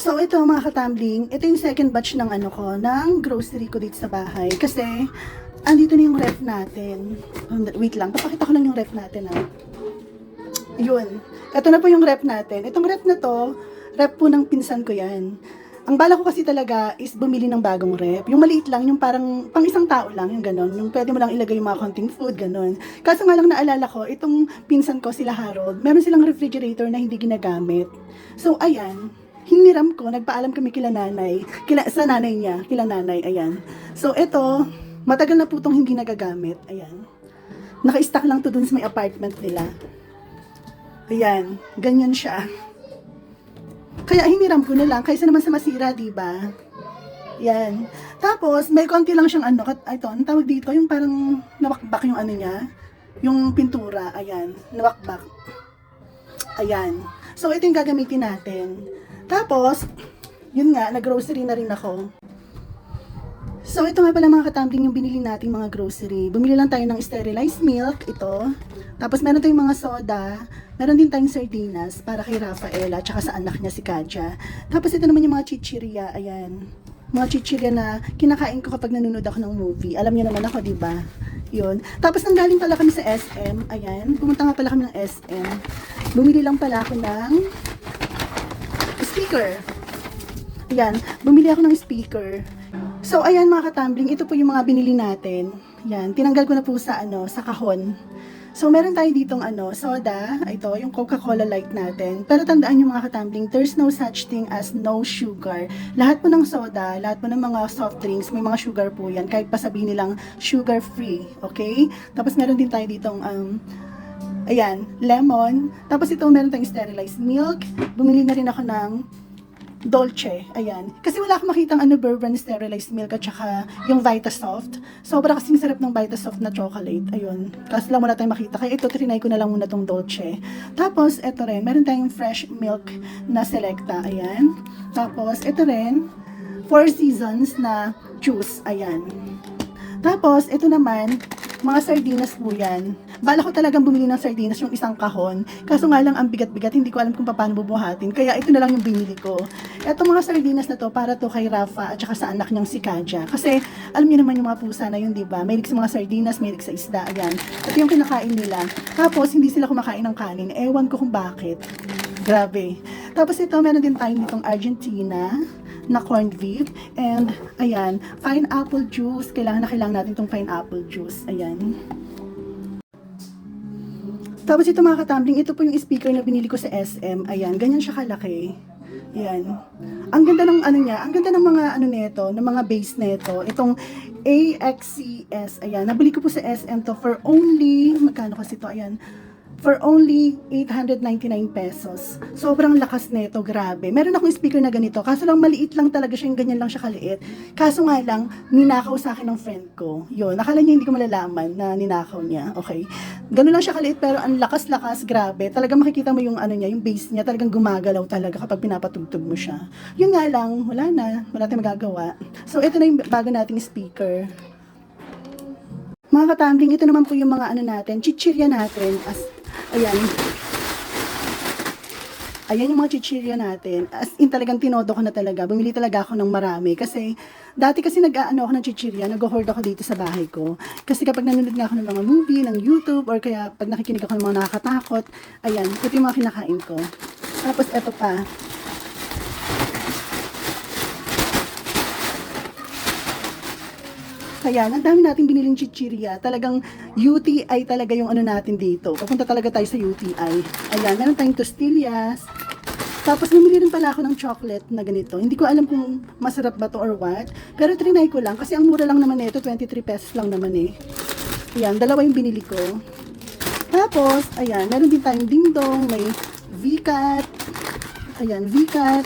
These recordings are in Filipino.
So ito mga katambling, ito yung second batch ng ano ko, ng grocery ko dito sa bahay. Kasi, andito na yung ref natin. Wait lang, papakita ko lang yung ref natin ah. Yun. Ito na po yung rep natin. Itong rep na to, rep po ng pinsan ko yan. Ang bala ko kasi talaga is bumili ng bagong rep. Yung maliit lang, yung parang pang isang tao lang, yung ganon. Yung pwede mo lang ilagay yung mga konting food, ganon. Kaso nga lang naalala ko, itong pinsan ko, sila Harold, meron silang refrigerator na hindi ginagamit. So, ayan, hiniram ko, nagpaalam kami kila nanay, kila, sa nanay niya, kila nanay, ayan. So, ito, matagal na po itong hindi nagagamit, ayan. Naka-stack lang to dun sa may apartment nila. Ayan, ganyan siya. Kaya hiniram ko na lang, kaysa naman sa masira, di ba? Yan. Tapos, may konti lang siyang ano, kat, ito, ang tawag dito, yung parang nawakbak yung ano niya, yung pintura, ayan, nawakbak. Ayan. So, ito yung gagamitin natin. Tapos, yun nga, nag-grocery na rin ako. So, ito nga pala mga katambling yung binili nating mga grocery. Bumili lang tayo ng sterilized milk, ito. Tapos meron tayong mga soda. Meron din tayong sardinas para kay Rafaela, tsaka sa anak niya si Katja. Tapos ito naman yung mga chichirya, ayan. Mga chichirya na kinakain ko kapag nanonood ako ng movie. Alam niyo naman ako, di ba? Yun. Tapos nanggaling pala kami sa SM, ayan. Pumunta nga pala kami ng SM. Bumili lang pala ako ng speaker. Ayan, bumili ako ng speaker. So, ayan mga katambling, ito po yung mga binili natin. Yan, tinanggal ko na po sa ano, sa kahon. So, meron tayo ditong ano, soda, ito, yung Coca-Cola Light natin. Pero tandaan nyo mga katambling, there's no such thing as no sugar. Lahat po ng soda, lahat po ng mga soft drinks, may mga sugar po yan. Kahit pa sabihin nilang sugar-free, okay? Tapos meron din tayo ditong, um, ayan, lemon. Tapos ito, meron tayong sterilized milk. Bumili na rin ako ng Dolce, ayan. Kasi wala akong makitang ano bourbon sterilized milk at saka yung Vitasoft. Sobra kasing sarap ng Vitasoft na chocolate, ayun. Kasi lang wala tayong makita. Kaya ito, trinay ko na lang muna tong Dolce. Tapos, ito rin, meron tayong fresh milk na selecta, ayan. Tapos, ito rin, Four Seasons na juice, ayan. Tapos, ito naman, mga sardinas po yan. Bala ko talagang bumili ng sardinas yung isang kahon. Kaso nga lang, ang bigat-bigat, hindi ko alam kung paano bubuhatin. Kaya ito na lang yung binili ko. Ito mga sardinas na to, para to kay Rafa at saka sa anak niyang si Kaja. Kasi, alam niyo naman yung mga pusa na yun, di ba? Mahilig sa mga sardinas, mahilig sa isda, ayan. Ito yung kinakain nila. Tapos, hindi sila kumakain ng kanin. Ewan ko kung bakit. Grabe. Tapos ito, meron din tayo ditong Argentina na corned beef. And, ayan, pineapple juice. Kailangan na kailangan natin itong pineapple juice. Ayan. Tapos ito mga katambling, ito po yung speaker na binili ko sa SM. Ayan, ganyan siya kalaki. Ayan. Ang ganda ng ano niya, ang ganda ng mga ano nito, ng mga base nito. Itong AXCS. Ayan, nabili ko po sa SM to for only, magkano kasi to? Ayan, for only 899 pesos. Sobrang lakas nito, grabe. Meron akong speaker na ganito, kaso lang maliit lang talaga siya, yung ganyan lang siya kaliit. Kaso nga lang, ninakaw sa akin ng friend ko. Yun, nakala niya hindi ko malalaman na ninakaw niya, okay? Ganun lang siya kaliit, pero ang lakas-lakas, grabe. Talagang makikita mo yung ano niya, yung base niya, talagang gumagalaw talaga kapag pinapatugtog mo siya. Yun nga lang, wala na, wala tayong magagawa. So, ito na yung bago nating speaker. Mga katambling, ito naman po yung mga ano natin, chichirya natin. As, ayan. Ayan yung mga chichirya natin. As in talagang tinodo ko na talaga. Bumili talaga ako ng marami. Kasi, dati kasi nag-ano ako ng chichirya, nag-hoard ako dito sa bahay ko. Kasi kapag nanonood nga ako ng mga movie, ng YouTube, or kaya pag nakikinig ako ng mga nakakatakot, ayan, ito yung mga kinakain ko. Tapos, eto pa. Kaya, ang dami nating biniling chichirya. Talagang UTI talaga yung ano natin dito. Papunta talaga tayo sa UTI. Ayan, meron tayong tostillas. Tapos, namili rin pala ako ng chocolate na ganito. Hindi ko alam kung masarap ba to or what. Pero trinay ko lang. Kasi ang mura lang naman nito, 23 pesos lang naman eh. Ayan, dalawa yung binili ko. Tapos, ayan, meron din tayong dingdong, may VCAT. Ayan, VCAT.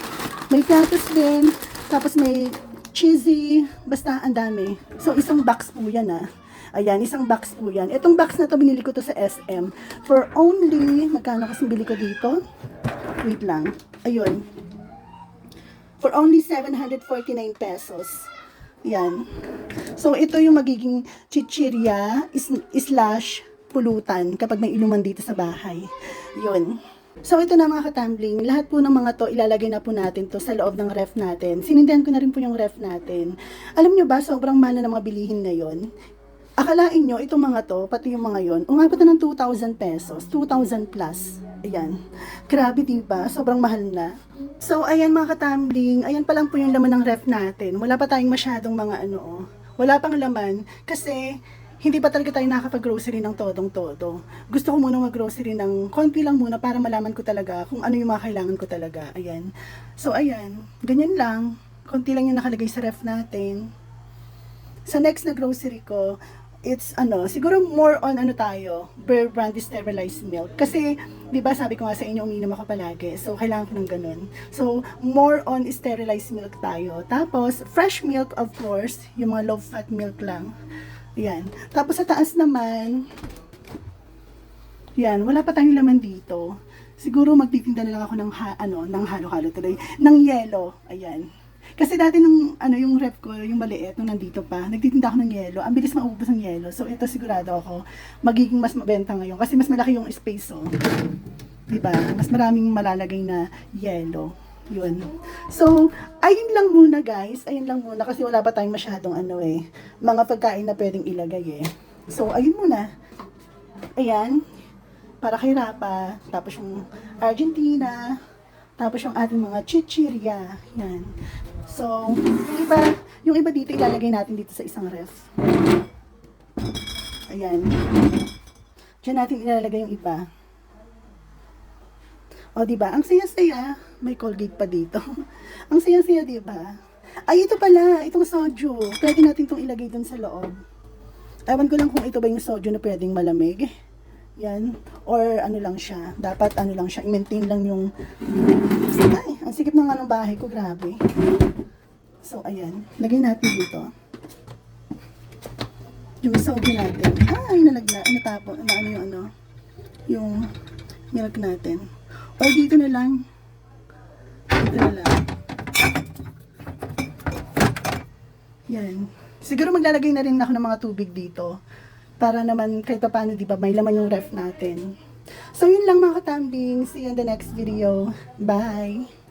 May platos din. Tapos may cheesy. Basta, ang dami. So, isang box po yan ah. Ayan, isang box po yan. Itong box na to, binili ko to sa SM. For only, magkano kasi bili ko dito? Wait lang. Ayun. For only 749 pesos. Yan. So, ito yung magiging chichirya is, slash pulutan kapag may inuman dito sa bahay. Yun. So ito na mga katambling, lahat po ng mga to ilalagay na po natin to sa loob ng ref natin. Sinindihan ko na rin po yung ref natin. Alam nyo ba, sobrang mahal na ng mga bilihin ngayon. Akalain nyo, itong mga to, pati yung mga yon, umabot na ng 2,000 pesos, 2,000 plus. Ayan. Grabe, diba? Sobrang mahal na. So, ayan mga katambling, ayan pa lang po yung laman ng ref natin. Wala pa tayong masyadong mga ano, oh. wala pang laman, kasi hindi pa talaga tayo nakakapag-grocery ng todong-todo. Gusto ko muna mag-grocery ng konti lang muna para malaman ko talaga kung ano yung mga kailangan ko talaga. Ayan. So, ayan. Ganyan lang. Konti lang yung nakalagay sa ref natin. Sa next na grocery ko, it's ano, siguro more on ano tayo, Bear Brand sterilized milk. Kasi, di ba sabi ko nga sa inyo, uminom ako palagi. So, kailangan ko ng ganun. So, more on sterilized milk tayo. Tapos, fresh milk, of course, yung mga low-fat milk lang. Yan. Tapos, sa taas naman, yan, wala pa tayong laman dito. Siguro magtitinda na lang ako ng ha, ano, ng halo-halo tuloy, ng yelo. Ayan. Kasi dati nung ano yung rep ko, yung maliit nung nandito pa, nagtitinda ako ng yelo. Ang bilis maubos ng yelo. So ito sigurado ako magiging mas mabenta ngayon kasi mas malaki yung space oh. 'Di ba? Mas maraming malalagay na yelo. Yun. So, ayun lang muna guys. Ayun lang muna kasi wala pa tayong masyadong ano eh, mga pagkain na pwedeng ilagay eh. So, ayun muna. Ayan. Para kay Rapa. Tapos yung Argentina. Tapos yung ating mga chichirya. Yan. So, yung iba, yung iba dito ilalagay natin dito sa isang ref. Ayan. Diyan natin ilalagay yung iba. O, di ba? Ang saya-saya. May Colgate pa dito. Ang saya-saya, di ba? Ay, ito pala. Itong soju. Pwede natin itong ilagay dun sa loob. Ewan ko lang kung ito ba yung soju na pwedeng malamig. Yan. Or ano lang siya. Dapat ano lang siya. I-maintain lang yung... Ay, ang sikip ng bahay ko. Grabe. So, ayan. Lagay natin dito. Yung soju natin. Ay, nalagla. Natapon. Na ano yung ano. Yung milk natin. Or dito na lang. Dito na lang. Yan. Siguro maglalagay na rin ako ng mga tubig dito. Para naman kahit pa paano, di ba, may laman yung ref natin. So, yun lang mga katambing. See you in the next video. Bye!